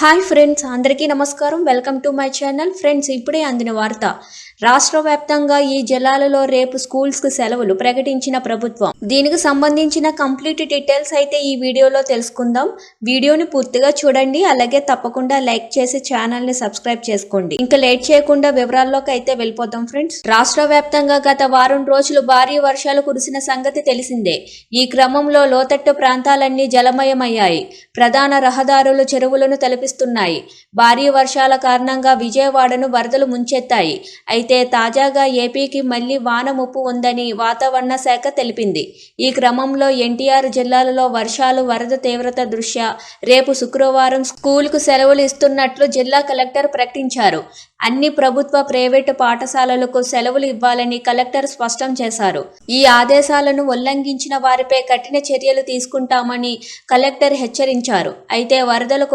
Hi friends అందరికీ నమస్కారం. Welcome to my channel friends ఇప్పుడే అందిన వార్త. రాష్ట్ర వ్యాప్తంగా ఈ జిల్లాలలో రేపు స్కూల్స్కు సెలవులు ప్రకటించిన ప్రభుత్వం. దీనికి సంబంధించిన కంప్లీట్ డీటెయిల్స్ అయితే ఈ వీడియోలో తెలుసుకుందాం. వీడియోని పూర్తిగా చూడండి. అలాగే తప్పకుండా లైక్ చేసి ఛానల్ని సబ్స్క్రైబ్ చేసుకోండి. ఇంకా లేట్ చేయకుండా వివరాల్లోకి అయితే వెళ్ళిపోతాం ఫ్రెండ్స్ రాష్ట్ర వ్యాప్తంగా గత వారం రోజులు భారీ వర్షాలు కురిసిన సంగతి తెలిసిందే. ఈ క్రమంలో లోతట్టు ప్రాంతాలన్నీ జలమయమయ్యాయి. ప్రధాన రహదారులు చెరువులను కురిపిస్తున్నాయి భారీ వర్షాల కారణంగా విజయవాడను వరదలు ముంచెత్తాయి. అయితే తాజాగా ఏపీకి మళ్ళీ వాన ముప్పు ఉందని వాతావరణ శాఖ తెలిపింది. ఈ క్రమంలో ఎన్టీఆర్ జిల్లాలలో వర్షాలు వరద తీవ్రత దృష్ట్యా రేపు శుక్రవారం స్కూల్కు సెలవులు ఇస్తున్నట్లు జిల్లా కలెక్టర్ ప్రకటించారు. అన్ని ప్రభుత్వ ప్రైవేటు పాఠశాలలకు సెలవులు ఇవ్వాలని కలెక్టర్ స్పష్టం చేశారు. ఈ ఆదేశాలను ఉల్లంఘించిన వారిపై కఠిన చర్యలు తీసుకుంటామని కలెక్టర్ హెచ్చరించారు. అయితే వరదలు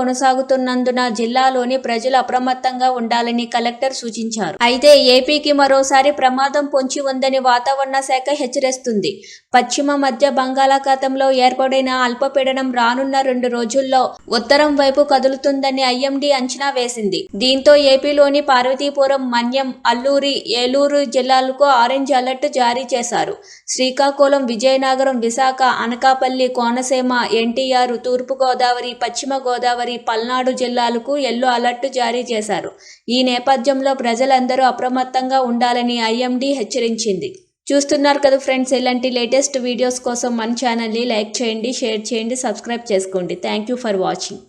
కొనసాగుతున్నందున జిల్లాలోని ప్రజలు అప్రమత్తంగా ఉండాలని కలెక్టర్ సూచించారు. అయితే ఏపీకి మరోసారి ప్రమాదం పొంచి ఉందని వాతావరణ శాఖ హెచ్చరిస్తుంది. పశ్చిమ మధ్య బంగాళాఖాతంలో ఏర్పడిన అల్పపీడనం రానున్న రెండు రోజుల్లో ఉత్తరం వైపు కదులుతుందని ఐఎండీ అంచనా వేసింది. దీంతో ఏపీలోని పార్వతీపురం మన్యం అల్లూరి ఏలూరు జిల్లాలకు ఆరెంజ్ అలర్ట్ జారీ చేశారు. శ్రీకాకుళం విజయనగరం విశాఖ అనకాపల్లి కోనసీమ ఎన్టీఆర్ తూర్పుగోదావరి పశ్చిమ గోదావరి పల్నాడు జిల్లాలకు ఎల్లో అలర్ట్ జారీ చేశారు. ఈ నేపథ్యంలో ప్రజలందరూ అప్రమత్తంగా ఉండాలని ఐఎండీ హెచ్చరించింది. చూస్తున్నారు కదా ఫ్రెండ్స్ ఇలాంటి లేటెస్ట్ వీడియోస్ కోసం మన ఛానల్ని లైక్ చేయండి షేర్ చేయండి సబ్స్క్రైబ్ చేసుకోండి. Thank you for watching